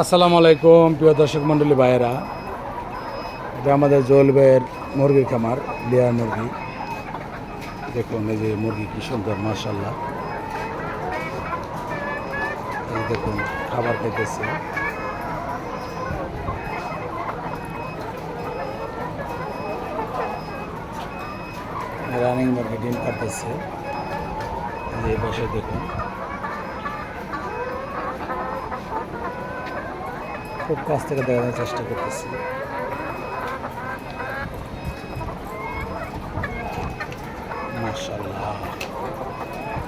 আসসালামু আলাইকুম, প্রিয় দর্শক মণ্ডলী ভাইয়েরা। এটা আমাদের জোল ভাইয়ের মুরগির খামার লেয়ার মুরগি। দেখুন, এই যে মুরগি কি সুন্দর মার্শাল্লাহ দেখুন, খাবার খাইতেছে। রানিং মুরগি ডিম কাটতেছে এই এই দেখুন। খুব কাছ থেকে দেখানোর চেষ্টা করতেছি।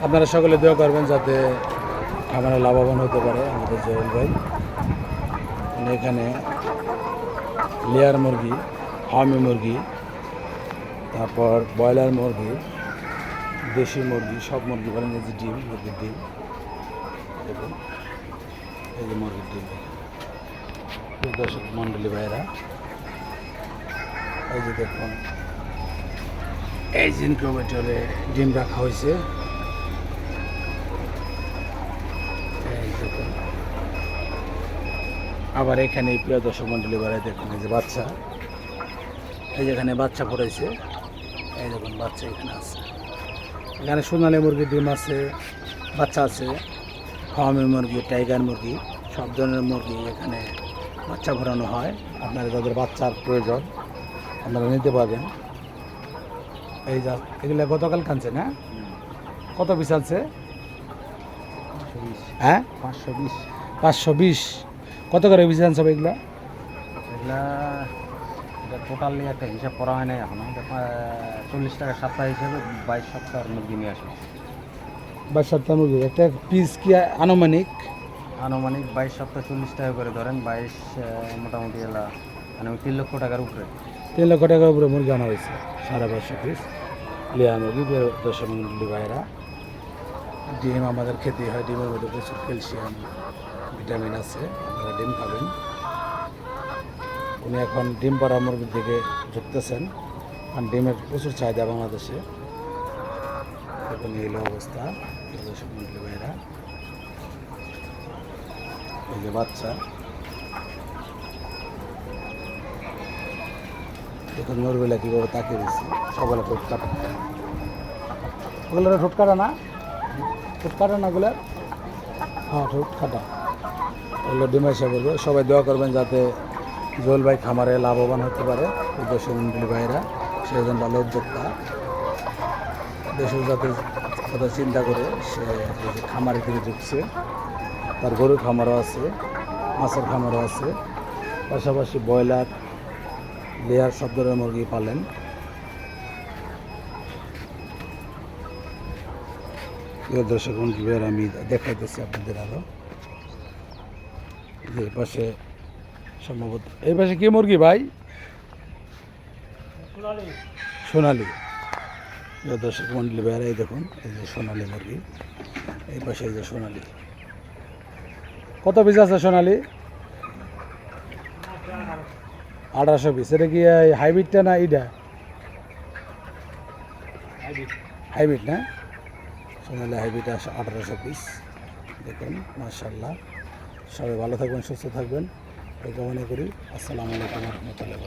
আপনারা সকলে দোয়া করবেন যাতে খামারে লাভবান হতে পারে আমাদের জয়েল ভাই। এখানে লেয়ার মুরগি ফার্মি মুরগি, তারপর ব্রয়লার মুরগি, দেশি মুরগি, সব মুরগি বলেন, এই যে ডিম, মুরগির ডিম, এই যে মুরগির ডিম। দর্শক মণ্ডলী ভাইরা। এই যে দেখুন, এই ইনকিউবেটরে ডিম রাখা হয়েছে। আবার এখানে প্রিয় দর্শক মণ্ডলী ভাইরা দেখুন, এই যে বাচ্চা। এই যেখানে বাচ্চা পড়েছে, এই দেখুন, বাচ্চা এখানে আছে। এখানে সোনালি মুরগির ডিম আছে, বাচ্চা আছে, ফার্মি মুরগি, টাইগার মুরগি, সব ধরনের মুরগি এখানে বাচ্চা ভরানো হয় আপনারা যাদের বাচ্চার প্রয়োজন আপনারা নিতে পারবেন। এই যা এগুলো গতকাল কানছে না? কত পিস আছে হ্যাঁ? পাঁচশো বিশ। পাঁচশো বিশ। কত করে পিস আনছে এগুলো? এগুলা এটা টোটালি একটা হিসাব করা হয় নাই এখনও। চল্লিশ টাকা সপ্তাহ হিসেবে বাইশ সপ্তাহের মুরগি নিয়ে আসবে। বাইশ সপ্তাহ মুরগি একটা পিস কি আনুমানিক? আনুমানিক বাইশ সপ্তাহ চল্লিশ টাকা করে ধরেন, বাইশ মোটামুটি এলা মানে তিন লক্ষ টাকার উপরে। তিন লক্ষ টাকার উপরে মুরগি আনা হয়েছে, সাড়ে পাঁচশো পিস লিয়া মুরগি দশম ভাইরা। ডিম আমাদের খেতে হয়, ডিমের মধ্যে প্রচুর ক্যালসিয়াম, ভিটামিন আছে, আপনারা ডিম খাবেন। উনি এখন ডিম পাড়া মুরগির দিকে ঝুঁকতেছেন, কারণ ডিমের প্রচুর চাহিদা বাংলাদেশে। এখন এই হলো অবস্থা মন্ডলী ভাইরা। এই যে বাচ্চা। দেখুন মোরগুলা কীভাবে তাকিয়ে দিচ্ছি সকালে ঠোঁট কাটা। ওগুলো ঠোঁট কাটা না? ঠোঁট কাটা না ওগুলো হ্যাঁ ঠোঁট কাটা। ওগুলো ডিমাইশা করবে সবাই দোয়া করবেন যাতে জোল ভাই খামারে লাভবান হতে পারে উদ্দেশ্য মন্ডলী ভাইরা সে একজন ভালো উদ্যোক্তা। দেশের যাতে কথা চিন্তা করে, সে খামারের দিকে ঝুঁকছে তার গরুর খামারও আছে, মাছের খামারও আছে। পাশাপাশি ব্রয়লার, লেয়ার সব ধরনের মুরগি পালেন। দর্শক বন্ধুদের আমি দেখাইতেছি আপনাদের আরও। যে এই পাশে সম্ভবত এই পাশে কি মুরগি ভাই? সোনালি। দর্শক, মন্ডলী এই দেখুন, এই যে সোনালি মুরগি। এই পাশে এই যে সোনালি। কত পিস আছে সোনালি? আঠারোশো পিস। এটা কি হাইব্রিডটা না ইডা হাইব্রিড না? সোনালি হাইব্রিড আছে আঠারোশো পিস। দেখুন মার্শাল্লাহ সবাই ভালো থাকবেন সুস্থ থাকবেন। এই কামনা করি। আসসালামু আলাইকুম রহমতুল্লাহ